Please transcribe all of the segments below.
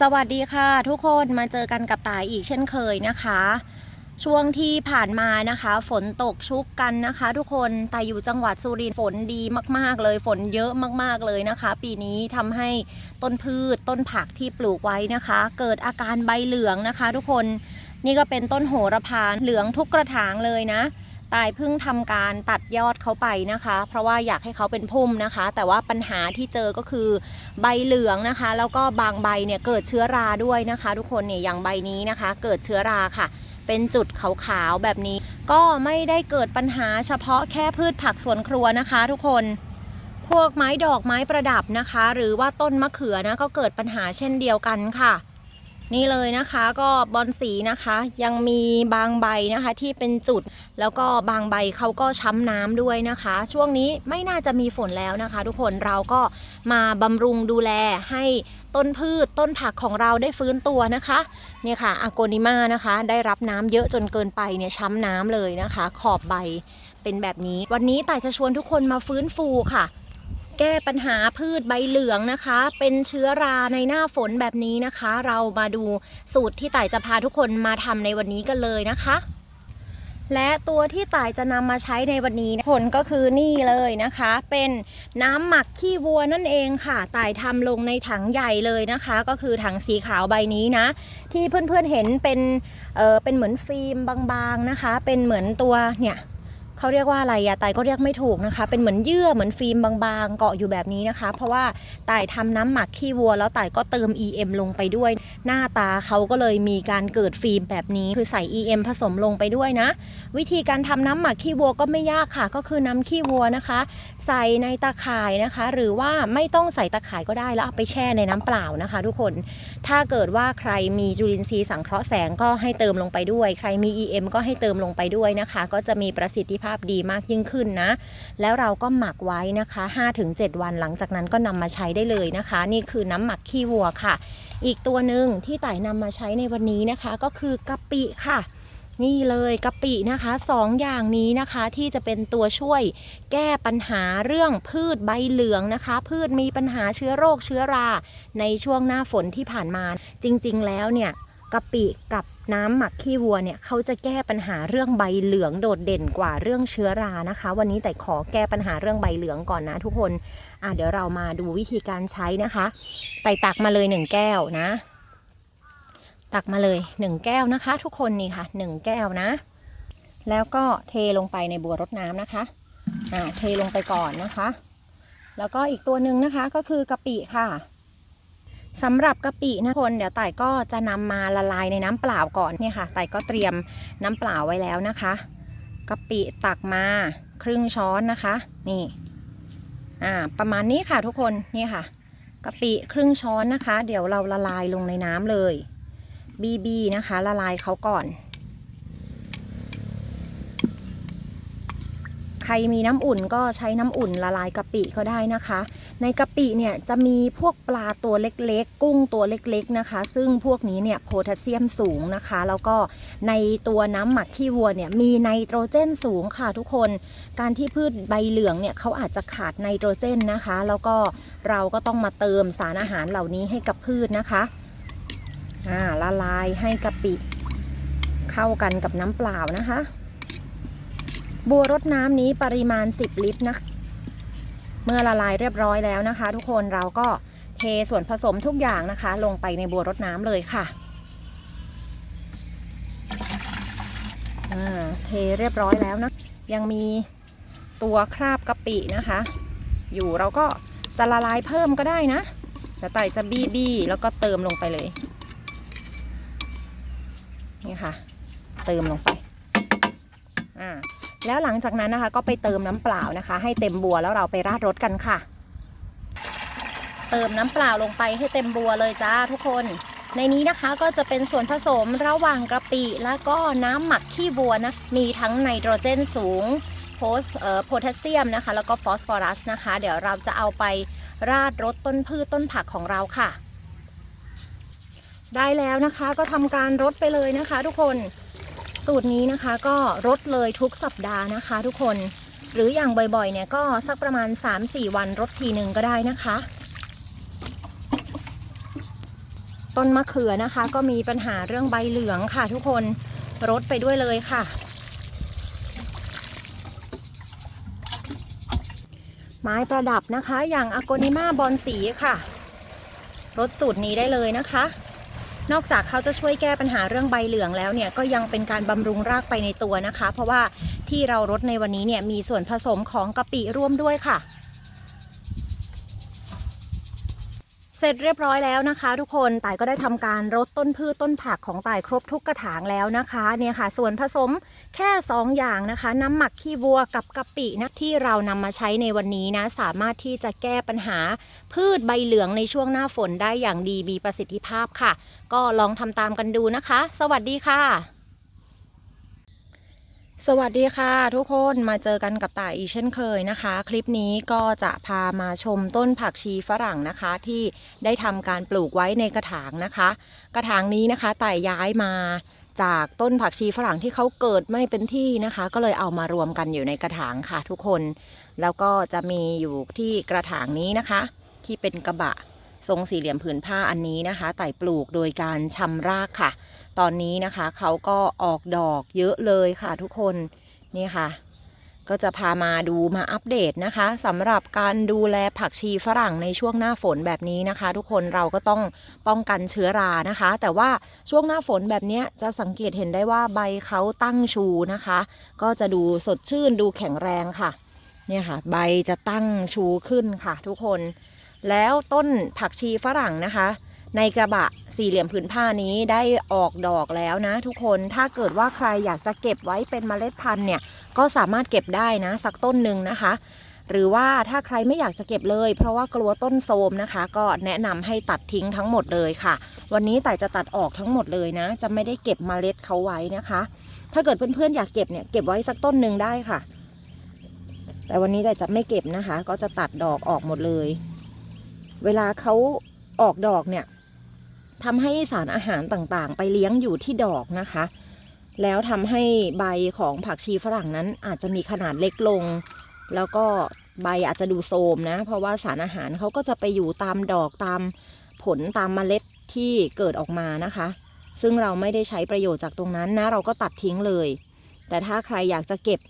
สวัสดีค่ะ ทุกคนมาเจอกันกับตายอีกเช่นเคยนะคะ ช่วงที่ผ่านมานะคะ ฝนตกชุกกันนะคะ ทุกคนแต่อยู่จังหวัดสุรินทร์ฝนดีมากๆเลยฝนเยอะมากๆเลยนะคะ ปีนี้ทำให้ต้นพืชต้นผักที่ปลูกไว้นะคะ เกิดอาการใบเหลืองนะคะ ทุกคนนี่ก็เป็นต้นโหระพาเหลืองทุกกระถางเลยนะ ตายเพิ่งทำการตัดยอดเขาไปนะคะ เพราะว่าอยากให้เขาเป็นพุ่มนะคะ แต่ว่าปัญหาที่เจอก็คือใบเหลืองนะคะ แล้วก็บางใบเนี่ยเกิดเชื้อราด้วยนะคะ ทุกคนเนี่ยอย่างใบนี้นะคะ เกิดเชื้อราค่ะ เป็นจุดขาวๆแบบนี้ ก็ไม่ได้เกิดปัญหาเฉพาะแค่พืชผักสวนครัวนะคะ ทุกคนพวกไม้ดอกไม้ประดับนะคะ หรือว่าต้นมะเขือนะก็เกิดปัญหาเช่นเดียวกันค่ะ นี่เลยนะคะก็บอนสีนะคะ ยังมีบางใบนะคะที่เป็นจุด แล้วก็บางใบเขาก็ช้ำน้ำด้วยนะคะ ช่วงนี้ไม่น่าจะมีฝนแล้วนะคะ ทุกคนเราก็มาบำรุงดูแลให้ต้นพืชต้นผักของเราได้ฟื้นตัวนะคะเนี่ยค่ะอโกนิมานะคะ ได้รับน้ำเยอะจนเกินไปเนี่ยช้ำน้ำเลยนะคะ ขอบใบเป็นแบบนี้ วันนี้แต่จะชวนทุกคนมาฟื้นฟูค่ะ แก้ปัญหาพืชใบเหลืองนะคะ เป็นเชื้อราในหน้าฝนแบบนี้นะคะ เรามาดูสูตรที่ต่ายจะพาทุกคนมาทำในวันนี้กันเลยนะคะ และตัวที่ต่ายจะนำมาใช้ในวันนี้ผลก็คือนี่เลยนะคะ เป็นน้ำหมักขี้วัวนั่นเองค่ะต่ายทำลงในถังใหญ่เลยนะคะ ก็คือถังสีขาวใบนี้นะ ที่เพื่อนๆเห็นเป็นเออเป็นเหมือนฟิล์มบางๆนะคะ เป็นเหมือนตัวเนี่ย เขาเรียกว่าอะไรอะไต่ก็เรียกไม่ถูกนะคะ เป็นเหมือนเยื่อเหมือนฟิล์มบางๆ เกาะอยู่แบบนี้นะคะ เพราะว่าไต่ายทำน้ำหมักขี้วัว แล้วไต่ก็เติม EM ลงไปด้วย หน้าตาเขาก็เลยมีการเกิดฟิล์มแบบนี้ คือใส่ EM ผสมลงไปด้วยนะ วิธีการทำน้ำหมักขี้วัวก็ไม่ยากค่ะ ก็คือน้ำขี้วัวนะคะ ใส่ในตาข่ายนะคะ หรือว่าไม่ต้องใส่ตาข่ายก็ได้แล้วเอาไปแช่ในน้ำเปล่านะคะ ทุกคน ถ้าเกิดว่าใครมีจุลินทรีย์สังเคราะห์แสงก็ให้เติมลงไปด้วย ใครมี EM ก็ให้เติมลงไปด้วยนะคะ ก็จะมีประสิทธิภาพดีมากยิ่งขึ้นนะ แล้วเราก็หมักไว้นะคะ 5-7 วันหลังจากนั้นก็นำมาใช้ได้เลยนะคะ นี่คือน้ำหมักขี้วัวค่ะ อีกตัวหนึ่งที่ไต่นำมาใช้ในวันนี้นะคะ ก็คือกะปิค่ะนี่เลยกะปินะคะสองอย่างนี้นะคะที่จะเป็นตัวช่วยแก้ปัญหาเรื่องพืชใบเหลืองนะคะ พืชมีปัญหาเชื้อโรคเชื้อราในช่วงหน้าฝนที่ผ่านมา จริง ๆ แล้วเนี่ย กะปิกับน้ำหมักขี้วัวเนี่ยเขาจะแก้ปัญหาเรื่องใบเหลืองโดดเด่นกว่าเรื่องเชื้อรานะคะ วันนี้แต่ขอแก้ปัญหาเรื่องใบเหลืองก่อนนะทุกคนอะเดี๋ยวเรามาดูวิธีการใช้นะคะไต่ตักมาเลยหนึ่งแก้วนะ ตักมาเลยหนึ่งแก้วนะคะ ทุกคนนี่ค่ะหนึ่งแก้วนะ แล้วก็เทลงไปในบัวรดน้ำนะคะอ่าเทลงไปก่อนนะคะ แล้วก็อีกตัวหนึ่งนะคะก็คือกะปิค่ะ สำหรับกะปินะคนเดี๋ยวไต่ก็จะนำมาละลายในน้ำเปล่าก่อนเนี่ยค่ะไต่ก็เตรียมน้ำเปล่าไว้แล้วนะคะกะปิตักมาครึ่งช้อนนะคะ นี่อ่าประมาณนี้ค่ะทุกคนนี่ค่ะกะปิครึ่งช้อนนะคะ เดี๋ยวเราละลายลงในน้ำเลยบีบีนะคะ ละลายเขาก่อน ใค รมีน้ำอุ่นก็ใช้น้ำอุ่นละลายกะปิก็ได้นะคะ ในกะปิเนี่ยจะมีพวกปลาตัวเล็กๆ กุ้งตัวเล็กๆนะคะ ซึ่งพวกนี้เนี่ยโพแทสเซียมสูงนะคะ แล้วก็ในตัวน้ำหมักขี้วัวเนี่ยมีไนโตรเจนสูงค่ะทุกคน การที่พืชใบเหลืองเนี่ยเขาอาจจะขาดไนโตรเจนนะคะ แล้วก็เราก็ต้องมาเติมสารอาหารเหล่านี้ให้กับพืชนะคะอ่าละลายให้กะปิ เข้ากันกับน้ำเปล่านะคะ บัวรดน้ำนี้ปริมาณ 10 ลิตรนะเมื่อละลายเรียบร้อยแล้วนะคะ ทุกคนเราก็เทส่วนผสมทุกอย่างนะคะ ลงไปในบัวรดน้ำเลยค่ะเทเรียบร้อยแล้วนะ ยังมีตัวคราบกะปินะคะ อยู่เราก็จะละลายเพิ่มก็ได้นะเดี๋ยวไต่จะบี้บี้แล้วก็เติมลงไปเลย นี่ค่ะ เติมลงไป อ่า แล้วหลังจากนั้นนะคะก็ไปเติมน้ำเปล่านะคะ ให้เต็มบัวแล้วเราไปราดรสกันค่ะ เติมน้ำเปล่าลงไปให้เต็มบัวเลยจ้าทุกคน ในนี้นะคะก็จะเป็นส่วนผสมระหว่างกะปิแล้วก็น้ำหมักขี้วัวนะ มีทั้งไนโตรเจนสูงโพสเอ่อโพแทสเซียมนะคะ แล้วก็ฟอสฟอรัสนะคะ เดี๋ยวเราจะเอาไปราดรสต้นพืชต้นผักของเราค่ะ ได้แล้วนะคะก็ทำการรดไปเลยนะคะ ทุกคน สูตรนี้นะคะก็รดเลยทุกสัปดาห์นะคะ ทุกคน หรืออย่างบ่อยๆ เนี่ยก็สักประมาณ 3-4 วันรดทีหนึ่งก็ได้นะคะ ต้นมะเขือนะคะ ก็มีปัญหาเรื่องใบเหลืองค่ะ ทุกคนรดไปด้วยเลยค่ะไม้ประดับนะคะ อย่างอ g โกนิมาบอนสีค่ะรดสูตรนี้ได้เลยนะคะ นอกจากเขาจะช่วยแก้ปัญหาเรื่องใบเหลืองแล้วเนี่ยก็ยังเป็นการบำรุงรากไปในตัวนะคะ เพราะว่าที่เรารดในวันนี้เนี่ยมีส่วนผสมของกะปิร่วมด้วยค่ะ เสร็จเรียบร้อยแล้วนะคะ ทุกคนต่ายก็ได้ทำการรดต้นพืชต้นผักของต่ายครบทุกกระถางแล้วนะคะเนี่ยค่ะ ส่วนผสมแค่ 2 อย่างนะคะ น้ำหมักขี้วัวกับกะปินะที่เรานำมาใช้ในวันนี้นะ สามารถที่จะแก้ปัญหาพืชใบเหลืองในช่วงหน้าฝนได้อย่างดีมีประสิทธิภาพค่ะ ก็ลองทำตามกันดูนะคะ สวัสดีค่ะ สวัสดีค่ะทุกคนมาเจอกันกับต่ายอีกเช่นเคยนะคะ คลิปนี้ก็จะพามาชมต้นผักชีฝรั่งนะคะ ที่ได้ทำการปลูกไว้ในกระถางนะคะ กระถางนี้นะคะต่ายย้ายมาจากต้นผักชีฝรั่งที่เขาเกิดไม่เป็นที่นะคะ ก็เลยเอามารวมกันอยู่ในกระถางค่ะ ทุกคนแล้วก็จะมีอยู่ที่กระถางนี้นะคะ ที่เป็นกระบะทรงสี่เหลี่ยมผืนผ้าอันนี้นะคะไต่ปลูกโดยการชำรากค่ะ ตอนนี้นะคะเขาก็ออกดอกเยอะเลยค่ะทุกคนนี่ค่ะ ก็จะพามาดูมาอัปเดตนะคะสำหรับการดูแลผักชีฝรั่งในช่วงหน้าฝนแบบนี้นะคะ ทุกคนเราก็ต้องป้องกันเชื้อรานะคะ แต่ว่าช่วงหน้าฝนแบบนี้จะสังเกตเห็นได้ว่าใบเขาตั้งชูนะคะ ก็จะดูสดชื่นดูแข็งแรงค่ะเนี่ยค่ะ ใบจะตั้งชูขึ้นค่ะ ทุกคน แล้วต้นผักชีฝรั่งนะคะ ในกระบะสี่เหลี่ยมผืนผ้านี้ได้ออกดอกแล้วนะ ทุกคนถ้าเกิดว่าใครอยากจะเก็บไว้เป็นเมล็ดพันธุ์เนี่ยก็สามารถเก็บได้นะสักต้นหนึ่งนะคะ หรือว่าถ้าใครไม่อยากจะเก็บเลย เพราะว่ากลัวต้นโทมนะคะ ก็แนะนำให้ตัดทิ้งทั้งหมดเลยค่ะ วันนี้แต่จะตัดออกทั้งหมดเลยนะ จะไม่ได้เก็บเมล็ดเขาไว้นะคะ ถ้าเกิดเพื่อนๆอยากเก็บเนี่ยเก็บไว้สักต้นหนึ่งได้ค่ะ แต่วันนี้แต่จะไม่เก็บนะคะ ก็จะตัดดอกออกหมดเลย เวลาเขาออกดอกเนี่ย ทำให้สารอาหารต่างๆ ไปเลี้ยงอยู่ที่ดอกนะคะ แล้วทำให้ใบของผักชีฝรั่งนั้นอาจจะมีขนาดเล็กลง แล้วก็ใบอาจจะดูโทรมนะ เพราะว่าสารอาหารเขาก็จะไปอยู่ตามดอกตามผลตามเมล็ดที่เกิดออกมานะคะ ซึ่งเราไม่ได้ใช้ประโยชน์จากตรงนั้นนะ เราก็ตัดทิ้งเลย แต่ถ้าใครอยากจะเก็บ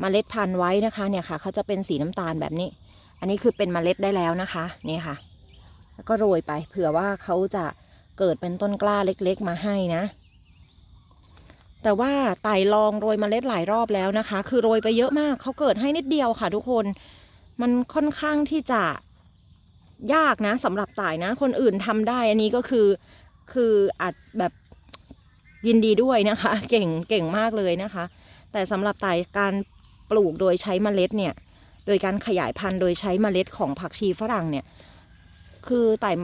เมล็ดพันธุ์ไว้นะคะเนี่ยค่ะเขาจะเป็นสีน้ำตาลแบบนี้ อันนี้คือเป็นเมล็ดได้แล้วนะคะนี่ค่ะแล้วก็โรยไปเผื่อว่าเขาจะ เกิดเป็นต้นกล้าเล็กๆมาให้นะ แต่ว่าไต่ลองโรยเมล็ดหลายรอบแล้วนะคะ คือโรยไปเยอะมากเขาเกิดให้นิดเดียวค่ะทุกคน มันค่อนข้างที่จะยากนะสำหรับต่ายนะ คนอื่นทำได้ อันนี้ก็คือคืออาจแบบยินดีด้วยนะคะ เก่งเก่งมากเลยนะคะ แต่สำหรับต่ายการปลูกโดยใช้เมล็ดเนี่ย โดยการขยายพันธุ์โดยใช้เมล็ดของผักชีฝรั่งเนี่ย คือต่าย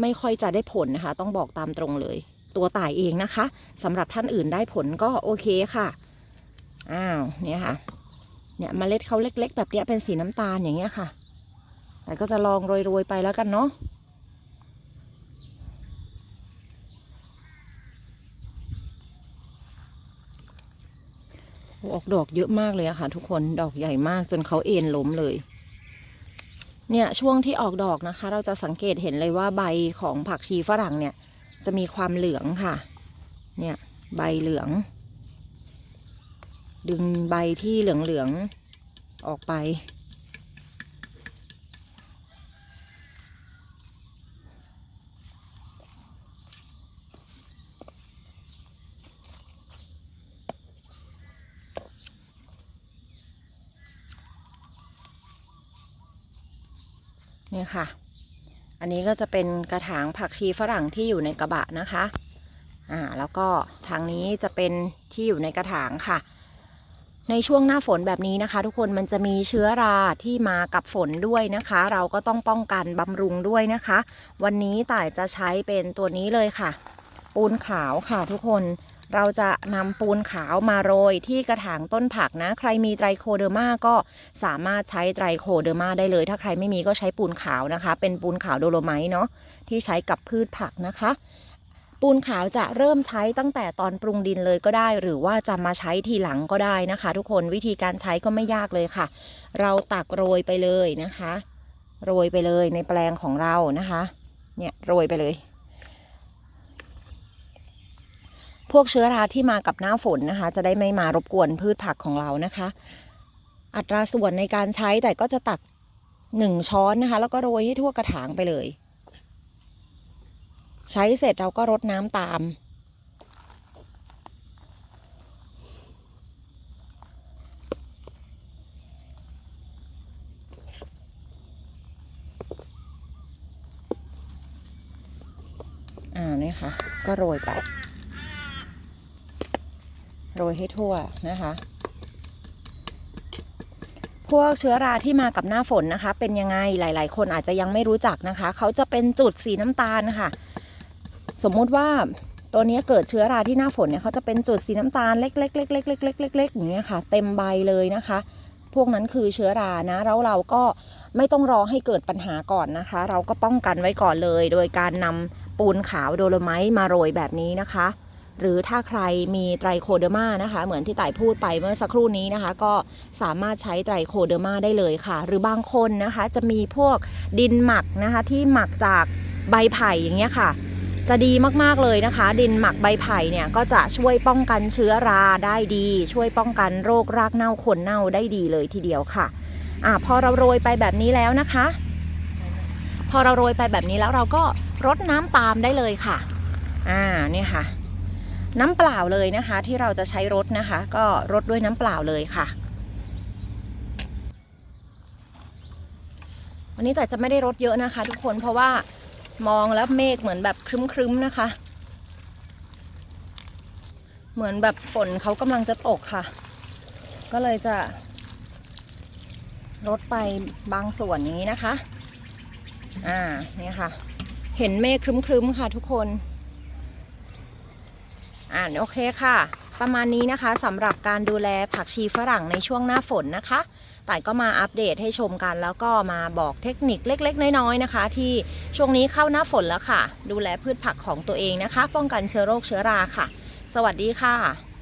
ไม่ค่อยจะได้ผลนะคะ ต้องบอกตามตรงเลย ตัวต่ายเองนะคะสำหรับท่านอื่นได้ผลก็โอเคค่ะอ้าวเนี่ยค่ะ เนี่ยเมล็ดเขาเล็ก ๆ แบบเนี้ยเป็นสีน้ำตาลอย่างเงี้ยค่ะ แต่ก็จะลองโรยๆไปแล้วกันเนาะออกดอกเยอะมากเลยอะค่ะ ทุกคนดอกใหญ่มากจนเขาเอ็นล้มเลย เนี่ยช่วงที่ออกดอกนะคะ เราจะสังเกตเห็นเลยว่าใบของผักชีฝรั่งเนี่ย จะมีความเหลืองค่ะ เนี่ยใบเหลือง ดึงใบที่เหลืองๆออกไป ค่ะ อันนี้ก็จะเป็นกระถางผักชีฝรั่งที่อยู่ในกระบะนะคะ อ่า แล้วก็ทางนี้จะเป็นที่อยู่ในกระถางค่ะ ในช่วงหน้าฝนแบบนี้นะคะ ทุกคนมันจะมีเชื้อราที่มากับฝนด้วยนะคะ เราก็ต้องป้องกันบำรุงด้วยนะคะ วันนี้ต่ายจะใช้เป็นตัวนี้เลยค่ะ ปูนขาวค่ะทุกคน เราจะนำปูนขาวมาโรยที่กระถางต้นผักนะ ใครมีไตรโคเดอร์มาก็สามารถใช้ไตรโคเดอร์มาได้เลย ถ้าใครไม่มีก็ใช้ปูนขาวนะคะ เป็นปูนขาวโดโลไมต์เนาะที่ใช้กับพืชผักนะคะ ปูนขาวจะเริ่มใช้ตั้งแต่ตอนปรุงดินเลยก็ได้ หรือว่าจะมาใช้ทีหลังก็ได้นะคะ ทุกคนวิธีการใช้ก็ไม่ยากเลยค่ะ เราตักโรยไปเลยนะคะ โรยไปเลยในแปลงของเรานะคะ เนี่ยโรยไปเลย พวกเชื้อราที่มากับหน้าฝนนะคะ จะได้ไม่มารบกวนพืชผักของเรานะคะ อัตราส่วนในการใช้แต่ก็จะตักหนึ่งช้อนนะคะ แล้วก็โรยให้ทั่วกระถางไปเลย ใช้เสร็จเราก็รดน้ำตาม อ่านี่ค่ะ ก็โรยไป โรยให้ทั่วนะคะ พวกเชื้อราที่มากับหน้าฝนนะคะ เป็นยังไงหลาย ๆ คนอาจจะยังไม่รู้จักนะคะ เขาจะเป็นจุดสีน้ำตาลนะคะสมมุติว่าตัวเนี้ยเกิดเชื้อราที่หน้าฝนเนี่ยเขาจะเป็นจุดสีน้ำตาลเล็กๆเล็กๆเล็กๆเล็กๆอย่างเงี้ยค่ะ เต็มใบเลยนะคะ พวกนั้นคือเชื้อรานะแล้วเราก็ไม่ต้องรอให้เกิดปัญหาก่อนนะคะ เราก็ป้องกันไว้ก่อนเลย โดยการนำปูนขาวโดโลไมต์มาโรยแบบนี้นะคะ หรือถ้าใครมีไตรโคเดอร์มานะคะ เหมือนที่ต่ายพูดไปเมื่อสักครู่นี้นะคะ ก็สามารถใช้ไตรโคเดอร์มาได้เลยค่ะ หรือบางคนนะคะจะมีพวกดินหมักนะคะที่หมักจากใบไผ่อย่างเงี้ยค่ะ จะดีมากๆเลยนะคะ ดินหมักใบไผ่เนี่ยก็จะช่วยป้องกันเชื้อราได้ดี ช่วยป้องกันโรครากเน่าขนเน่าได้ดีเลยทีเดียวค่ะอ่าพอเราโรยไปแบบนี้แล้วนะคะ พอเราโรยไปแบบนี้แล้วเราก็รดน้ำตามได้เลยค่ะอ่านี่ค่ะ น้ำเปล่าเลยนะคะ ที่เราจะใช้รดนะคะ ก็รดด้วยน้ำเปล่าเลยค่ะ วันนี้แต่จะไม่ได้รดเยอะนะคะ ทุกคนเพราะว่ามองแล้วเมฆเหมือนแบบครึ้มๆนะคะ เหมือนแบบฝนเขากำลังจะตกค่ะ ก็เลยจะรดไปบางส่วนอย่างนี้นะคะ อ่า เนี่ยค่ะ เห็นเมฆครึ้มๆค่ะทุกคน อ่าโอเคค่ะ ประมาณนี้นะคะสำหรับการดูแลผักชีฝรั่งในช่วงหน้าฝนนะคะแต่ก็มาอัปเดตให้ชมกัน แล้วก็มาบอกเทคนิคเล็ก ๆ น้อยๆนะคะ ที่ช่วงนี้เข้าหน้าฝนแล้วค่ะ ดูแลพืชผักของตัวเองนะคะ ป้องกันเชื้อโรคเชื้อราค่ะ สวัสดีค่ะ